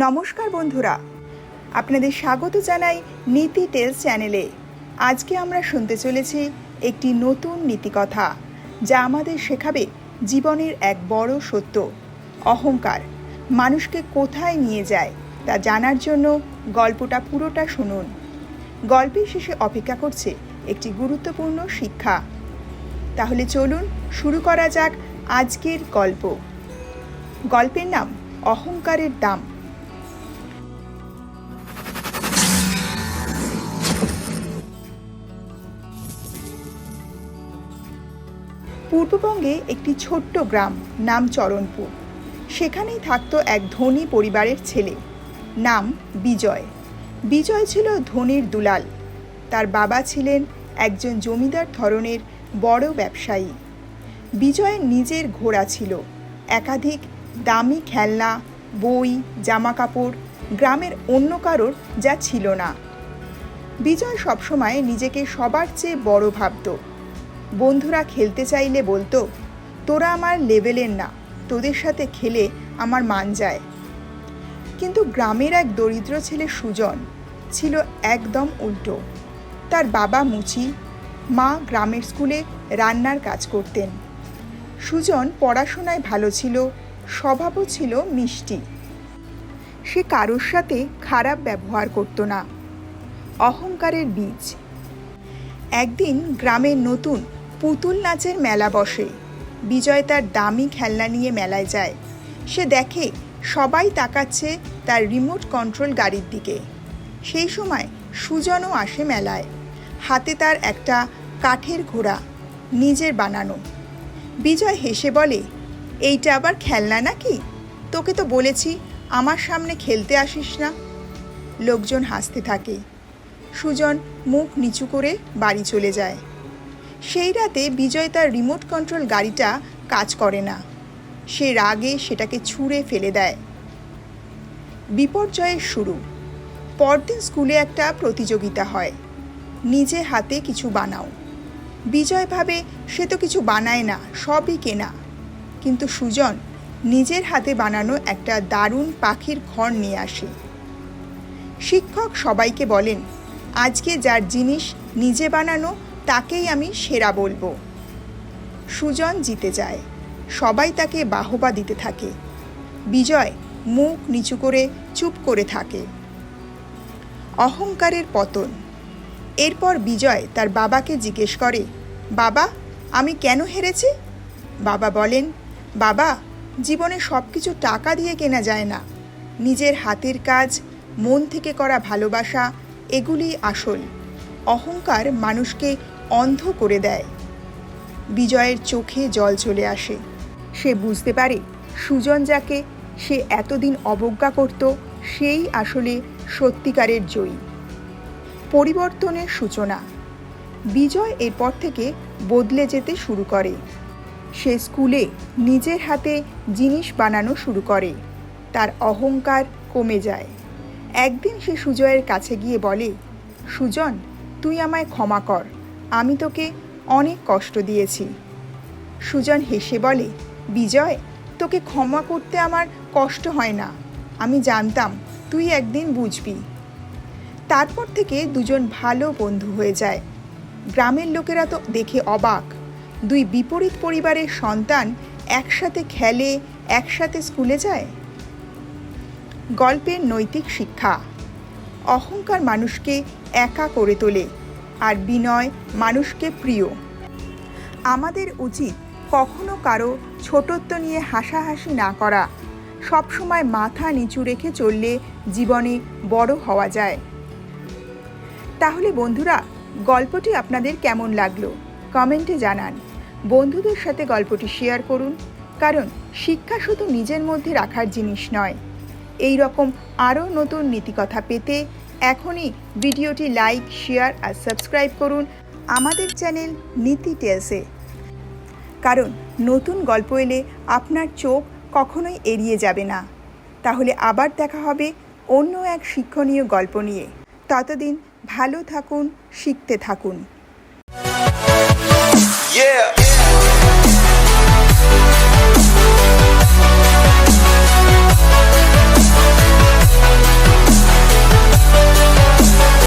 নমস্কার বন্ধুরা। আপনাদের স্বাগত জানাই নীতি টেলস চ্যানেলে। আজকে আমরা শুনতে চলেছি একটি নতুন নীতিকথা, যা আমাদের শেখাবে জীবনের এক বড় সত্য, অহংকার। মানুষকে কোথায় নিয়ে যায়, তা জানার জন্য গল্পটা পুরোটা শুনুন। গল্পের শেষে অপেক্ষা করছে একটি গুরুত্বপূর্ণ শিক্ষা। তাহলে চলুন শুরু করা যাক আজকের গল্প। গল্পের নাম, অহংকারের দাম। পূর্ববঙ্গে একটি ছোট্ট গ্রাম, নাম চরণপুর। সেখানেই থাকত এক ধনী পরিবারের ছেলে। নাম বিজয়। বিজয় ছিল ধনির দুলাল। তার বাবা ছিলেন একজন জমিদার ধরনের বড় ব্যবসায়ী। বিজয়ের নিজের ঘোড়া ছিল। একাধিক দামি খেলনা, বই, জামাকাপড় গ্রামের অন্য কারোর যা ছিল না। বিজয় সবসময় নিজেকে সবার চেয়ে বড় ভাবত। বন্ধুরা খেলতে চাইলে বলতো, তোরা আমার লেভেলের না, তোদের সাথে খেলে আমার মান যায়। কিন্তু গ্রামের এক দরিদ্র ছেলে সুজন ছিল একদম উল্টো। তার বাবা মুচি, মা গ্রামের স্কুলে রান্নার কাজ করতেন। সুজন পড়াশোনায় ভালো ছিল, স্বভাবও ছিল মিষ্টি। সে কারোর সাথে খারাপ ব্যবহার করতো না। অহংকারের বীজ। একদিন গ্রামের নতুন পুতুল নাচের মেলা বসে। বিজয় তার দামি খেলনা নিয়ে মেলায় যায়। সে দেখে সবাই তাকাচ্ছে তার রিমোট কন্ট্রোল গাড়ির দিকে। সেই সময় সুজনও আসে মেলায়। হাতে তার একটা কাঠের ঘোড়া, নিজের বানানো। বিজয় হেসে বলে, এইটা আবার খেলনা নাকি? তোকে তো বলেছি আমার সামনে খেলতে আসিস না। লোকজন হাসতে থাকে। সুজন মুখ নিচু করে বাড়ি চলে যায়। সেই রাতে বিজয় তার রিমোট কন্ট্রোল গাড়িটা কাজ করে না। সে রাগে সেটাকে ছুঁড়ে ফেলে দেয়। বিপর্যয়ের শুরু। পরদিন স্কুলে একটা প্রতিযোগিতা হয়। নিজে হাতে কিছু বানাও। বিজয় ভাবে, সে তো কিছু বানায় না, সবই কেনা। কিন্তু সুজন নিজের হাতে বানানো একটা দারুণ পাখির ঘর নিয়ে আসে। শিক্ষক সবাইকে বলেন, আজকে যার জিনিস নিজে বানানো তাকেই আমি সেরা বলব। সুজন জিতে যায়। সবাই তাকে বাহবা দিতে থাকে। বিজয় মুখ নিচু করে চুপ করে থাকে। অহংকারের পতন। এরপর বিজয় তার বাবাকে জিজ্ঞেস করে, বাবা, আমি কেন হেরেছি? বাবা বলেন, বাবা, জীবনে সব কিছু টাকা দিয়ে কেনা যায় না। নিজের হাতের কাজ, মন থেকে করা ভালোবাসা এগুলি আসল। অহংকার মানুষকে অন্ধ করে দেয়। বিজয়ের চোখে জল চলে আসে। সে বুঝতে পারে সুজন যাকে সে এতদিন অবজ্ঞা করত, সেই আসলে সত্যিকারের জয়ী। পরিবর্তনের সূচনা। বিজয় এরপর থেকে বদলে যেতে শুরু করে। সে স্কুলে নিজের হাতে জিনিস বানানো শুরু করে। তার অহংকার কমে যায়। একদিন সে সুজয়ের কাছে গিয়ে বলে, সুজন, তুই আমায় ক্ষমা কর। আমি তোকে অনেক কষ্ট দিয়েছি। সুজন হেসে বলে, বিজয়, তোকে ক্ষমা করতে আমার কষ্ট হয় না। আমি জানতাম তুই একদিন বুঝবি। তারপর থেকে দুজন ভালো বন্ধু হয়ে যায়। গ্রামের লোকেরা তো দেখে অবাক। দুই বিপরীত পরিবারের সন্তান একসাথে খেলে, একসাথে স্কুলে যায়। গল্পের নৈতিক শিক্ষা। অহংকার মানুষকে একা করে তোলে। আর বিনয় মানুষকে প্রিয়। আমাদের উচিত কখনো কারও ছোটত্ব নিয়ে হাসাহাসি না করা। সবসময় মাথা নিচু রেখে চললে জীবনে বড় হওয়া যায়। তাহলে বন্ধুরা, গল্পটি আপনাদের কেমন লাগল? কমেন্টে জানান। বন্ধুদের সাথে গল্পটি শেয়ার করুন, কারণ শিক্ষা শুধু নিজের মধ্যে রাখার জিনিস নয়। এই রকম আরও নতুন নীতিকথা পেতে এখনই ভিডিওটি লাইক, শেয়ার আর সাবস্ক্রাইব করুন আমাদের চ্যানেল নীতি টেলসে। কারণ নতুন গল্প এলে আপনার চোখ কখনোই এড়িয়ে যাবে না। তাহলে আবার দেখা হবে অন্য এক শিক্ষণীয় গল্প নিয়ে। ততদিন ভালো থাকুন, শিখতে থাকুন। Yeah.